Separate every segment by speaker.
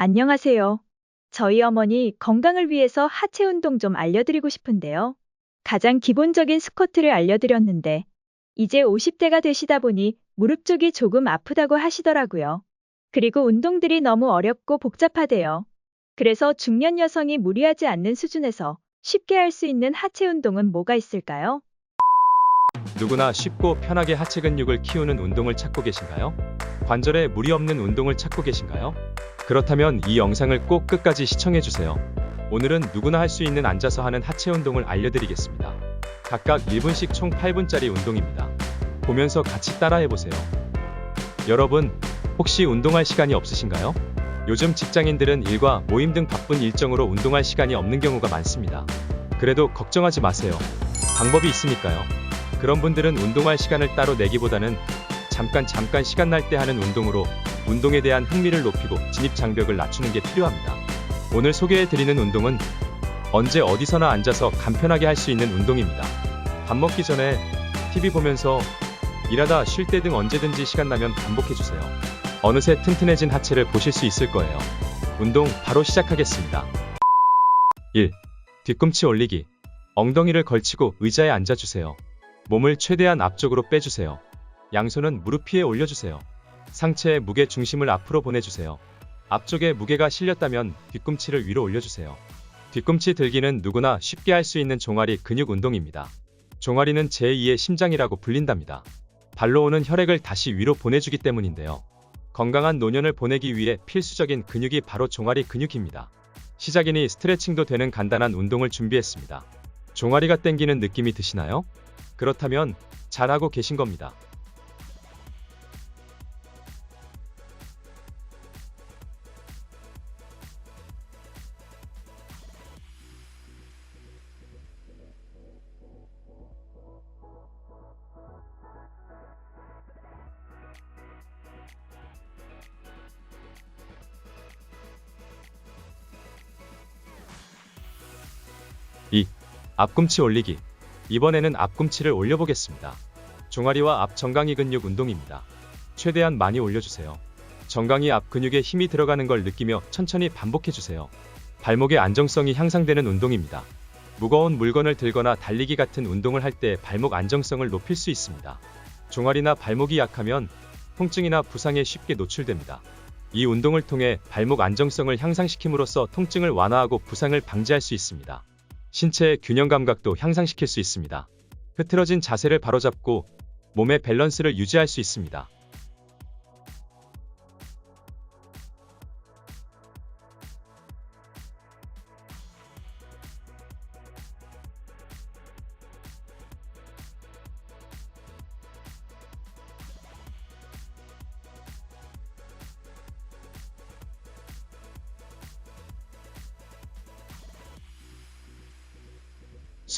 Speaker 1: 안녕하세요. 저희 어머니 건강을 위해서 하체 운동 좀 알려드리고 싶은데요. 가장 기본적인 스쿼트를 알려드렸는데, 이제 50대가 되시다 보니 무릎 쪽이 조금 아프다고 하시더라고요. 그리고 운동들이 너무 어렵고 복잡하대요. 그래서 중년 여성이 무리하지 않는 수준에서 쉽게 할 수 있는 하체 운동은 뭐가 있을까요?
Speaker 2: 누구나 쉽고 편하게 하체 근육을 키우는 운동을 찾고 계신가요? 관절에 무리 없는 운동을 찾고 계신가요? 그렇다면 이 영상을 꼭 끝까지 시청해 주세요. 오늘은 누구나 할 수 있는 앉아서 하는 하체 운동을 알려드리겠습니다. 각각 1분씩 총 8분짜리 운동입니다. 보면서 같이 따라해 보세요. 여러분, 혹시 운동할 시간이 없으신가요? 요즘 직장인들은 일과 모임 등 바쁜 일정으로 운동할 시간이 없는 경우가 많습니다. 그래도 걱정하지 마세요. 방법이 있으니까요. 그런 분들은 운동할 시간을 따로 내기보다는 잠깐 잠깐 시간 날 때 하는 운동으로 운동에 대한 흥미를 높이고 진입 장벽을 낮추는 게 필요합니다. 오늘 소개해 드리는 운동은 언제 어디서나 앉아서 간편하게 할 수 있는 운동입니다. 밥 먹기 전에 TV 보면서 일하다 쉴 때 등 언제든지 시간 나면 반복해 주세요. 어느새 튼튼해진 하체를 보실 수 있을 거예요. 운동 바로 시작하겠습니다. 1. 뒤꿈치 올리기. 엉덩이를 걸치고 의자에 앉아주세요. 몸을 최대한 앞쪽으로 빼주세요. 양손은 무릎 위에 올려주세요. 상체의 무게 중심을 앞으로 보내주세요. 앞쪽에 무게가 실렸다면 뒤꿈치를 위로 올려주세요. 뒤꿈치 들기는 누구나 쉽게 할 수 있는 종아리 근육 운동입니다. 종아리는 제2의 심장이라고 불린답니다. 발로 오는 혈액을 다시 위로 보내주기 때문인데요. 건강한 노년을 보내기 위해 필수적인 근육이 바로 종아리 근육입니다. 시작이니 스트레칭도 되는 간단한 운동을 준비했습니다. 종아리가 땡기는 느낌이 드시나요? 그렇다면 잘하고 계신 겁니다. 앞꿈치 올리기. 이번에는 앞꿈치를 올려보겠습니다. 종아리와 앞 정강이 근육 운동입니다. 최대한 많이 올려주세요. 정강이 앞 근육에 힘이 들어가는 걸 느끼며 천천히 반복해주세요. 발목의 안정성이 향상되는 운동입니다. 무거운 물건을 들거나 달리기 같은 운동을 할 때 발목 안정성을 높일 수 있습니다. 종아리나 발목이 약하면 통증이나 부상에 쉽게 노출됩니다. 이 운동을 통해 발목 안정성을 향상시킴으로써 통증을 완화하고 부상을 방지할 수 있습니다. 신체의 균형 감각도 향상시킬 수 있습니다. 흐트러진 자세를 바로잡고 몸의 밸런스를 유지할 수 있습니다.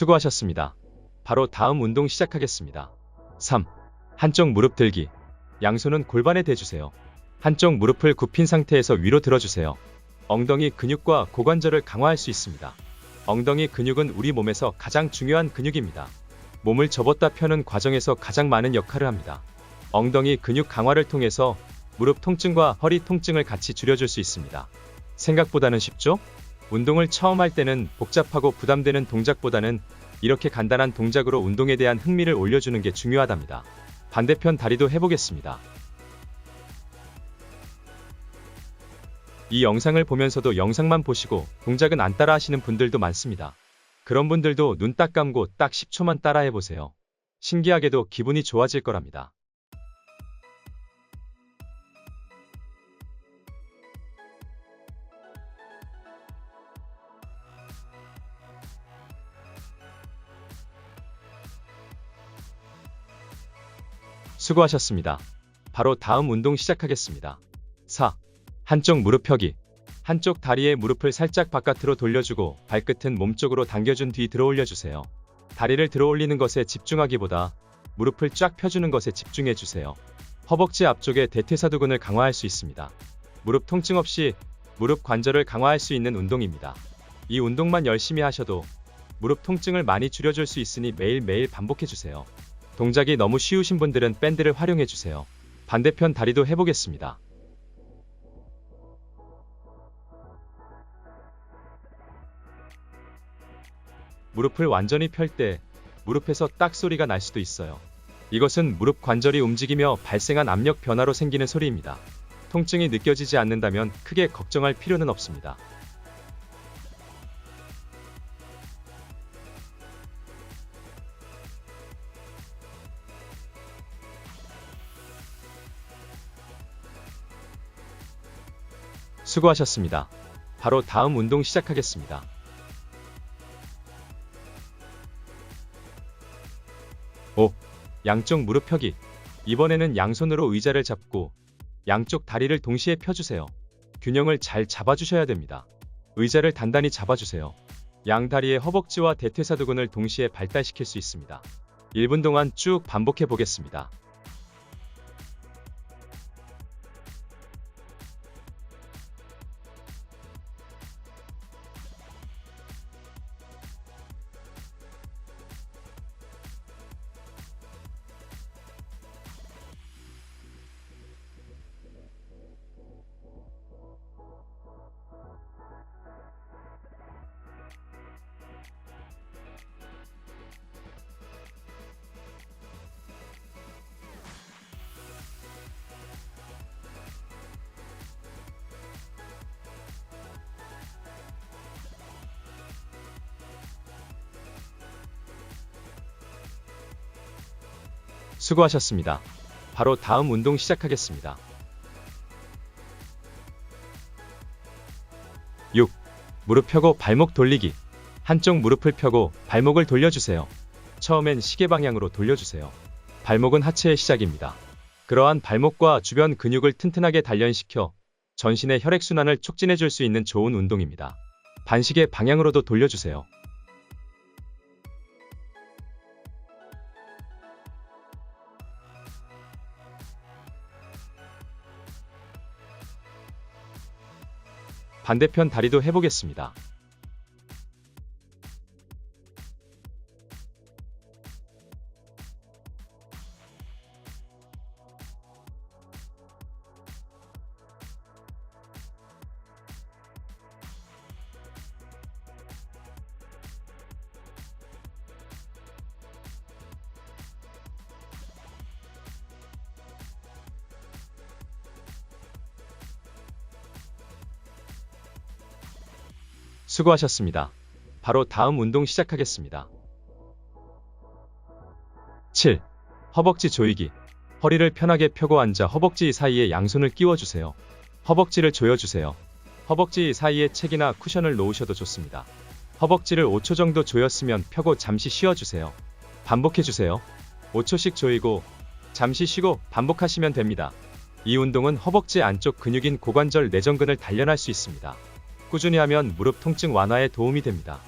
Speaker 2: 수고하셨습니다. 바로 다음 운동 시작하겠습니다. 3. 한쪽 무릎 들기. 양손은 골반에 대주세요. 한쪽 무릎을 굽힌 상태에서 위로 들어주세요. 엉덩이 근육과 고관절을 강화할 수 있습니다. 엉덩이 근육은 우리 몸에서 가장 중요한 근육입니다. 몸을 접었다 펴는 과정에서 가장 많은 역할을 합니다. 엉덩이 근육 강화를 통해서 무릎 통증과 허리 통증을 같이 줄여줄 수 있습니다. 생각보다는 쉽죠? 운동을 처음 할 때는 복잡하고 부담되는 동작보다는 이렇게 간단한 동작으로 운동에 대한 흥미를 올려주는 게 중요하답니다. 반대편 다리도 해보겠습니다. 이 영상을 보면서도 영상만 보시고 동작은 안 따라 하시는 분들도 많습니다. 그런 분들도 눈 딱 감고 딱 10초만 따라 해보세요. 신기하게도 기분이 좋아질 거랍니다. 수고하셨습니다. 바로 다음 운동 시작하겠습니다. 4. 한쪽 무릎 펴기. 한쪽 다리의 무릎을 살짝 바깥으로 돌려주고 발끝은 몸쪽으로 당겨준 뒤 들어 올려주세요. 다리를 들어 올리는 것에 집중하기보다 무릎을 쫙 펴주는 것에 집중해주세요. 허벅지 앞쪽의 대퇴사두근을 강화할 수 있습니다. 무릎 통증 없이 무릎 관절을 강화할 수 있는 운동입니다. 이 운동만 열심히 하셔도 무릎 통증을 많이 줄여줄 수 있으니 매일매일 반복해주세요. 동작이 너무 쉬우신 분들은 밴드를 활용해주세요. 반대편 다리도 해보겠습니다. 무릎을 완전히 펼 때 무릎에서 딱 소리가 날 수도 있어요. 이것은 무릎 관절이 움직이며 발생한 압력 변화로 생기는 소리입니다. 통증이 느껴지지 않는다면 크게 걱정할 필요는 없습니다. 수고하셨습니다. 바로 다음 운동 시작하겠습니다. 오, 양쪽 무릎 펴기. 이번에는 양손으로 의자를 잡고 양쪽 다리를 동시에 펴주세요. 균형을 잘 잡아주셔야 됩니다. 의자를 단단히 잡아주세요. 양 다리의 허벅지와 대퇴사두근을 동시에 발달시킬 수 있습니다. 1분 동안 쭉 반복해 보겠습니다. 수고하셨습니다. 바로 다음 운동 시작하겠습니다. 6. 무릎 펴고 발목 돌리기. 한쪽 무릎을 펴고 발목을 돌려주세요. 처음엔 시계 방향으로 돌려주세요. 발목은 하체의 시작입니다. 그러한 발목과 주변 근육을 튼튼하게 단련시켜 전신의 혈액순환을 촉진해 줄 수 있는 좋은 운동입니다. 반시계 방향으로도 돌려주세요. 반대편 다리도 해보겠습니다. 수고하셨습니다. 바로 다음 운동 시작하겠습니다. 7. 허벅지 조이기. 허리를 편하게 펴고 앉아 허벅지 사이에 양손을 끼워주세요. 허벅지를 조여주세요. 허벅지 사이에 책이나 쿠션을 놓으셔도 좋습니다. 허벅지를 5초 정도 조였으면 펴고 잠시 쉬어주세요. 반복해주세요. 5초씩 조이고 잠시 쉬고 반복하시면 됩니다. 이 운동은 허벅지 안쪽 근육인 고관절 내전근을 단련할 수 있습니다. 꾸준히 하면 무릎 통증 완화에 도움이 됩니다.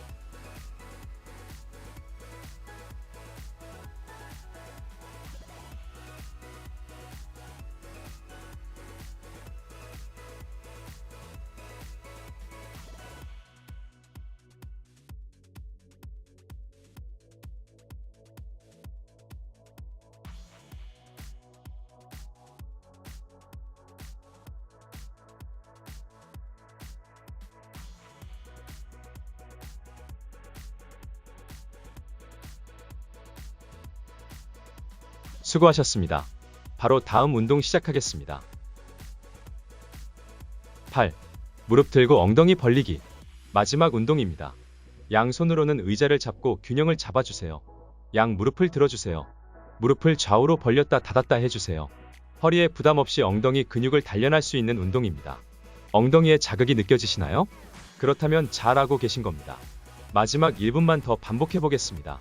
Speaker 2: 수고하셨습니다. 바로 다음 운동 시작하겠습니다. 8. 무릎 들고 엉덩이 벌리기. 마지막 운동입니다. 양손으로는 의자를 잡고 균형을 잡아주세요. 양 무릎을 들어주세요. 무릎을 좌우로 벌렸다 닫았다 해주세요. 허리에 부담 없이 엉덩이 근육을 단련할 수 있는 운동입니다. 엉덩이에 자극이 느껴지시나요? 그렇다면 잘하고 계신 겁니다. 마지막 1분만 더 반복해 보겠습니다.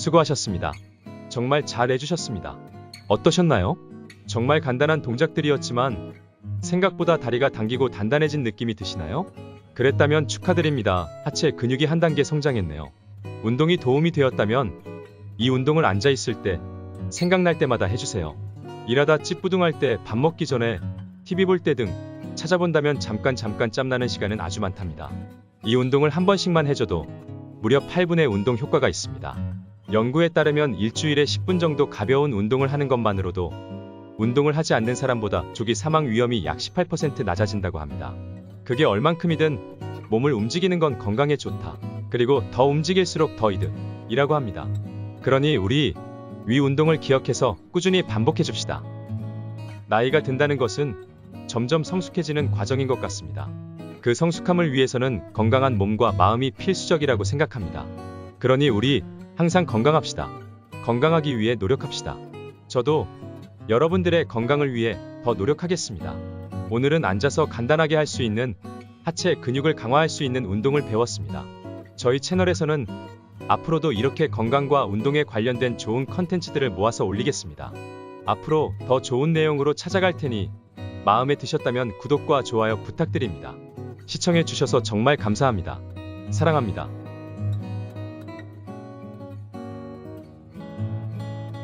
Speaker 2: 수고하셨습니다. 정말 잘 해주셨습니다. 어떠셨나요? 정말 간단한 동작들이었지만 생각보다 다리가 당기고 단단해진 느낌이 드시나요? 그랬다면 축하드립니다. 하체 근육이 한 단계 성장했네요. 운동이 도움이 되었다면 이 운동을 앉아 있을 때 생각날 때마다 해주세요. 일하다 찌뿌둥할 때 밥 먹기 전에 TV 볼 때 등 찾아본다면 잠깐 잠깐 짬나는 시간은 아주 많답니다. 이 운동을 한 번씩만 해줘도 무려 8분의 운동 효과가 있습니다. 연구에 따르면 일주일에 10분 정도 가벼운 운동을 하는 것만으로도 운동을 하지 않는 사람보다 조기 사망 위험이 약 18% 낮아진다고 합니다. 그게 얼만큼이든 몸을 움직이는 건 건강에 좋다. 그리고 더 움직일수록 더 이득. 이라고 합니다. 그러니 우리 위 운동을 기억해서 꾸준히 반복해 줍시다. 나이가 든다는 것은 점점 성숙해지는 과정인 것 같습니다. 그 성숙함을 위해서는 건강한 몸과 마음이 필수적이라고 생각합니다. 그러니 우리 항상 건강합시다. 건강하기 위해 노력합시다. 저도 여러분들의 건강을 위해 더 노력하겠습니다. 오늘은 앉아서 간단하게 할 수 있는 하체 근육을 강화할 수 있는 운동을 배웠습니다. 저희 채널에서는 앞으로도 이렇게 건강과 운동에 관련된 좋은 컨텐츠들을 모아서 올리겠습니다. 앞으로 더 좋은 내용으로 찾아갈 테니 마음에 드셨다면 구독과 좋아요 부탁드립니다. 시청해 주셔서 정말 감사합니다. 사랑합니다.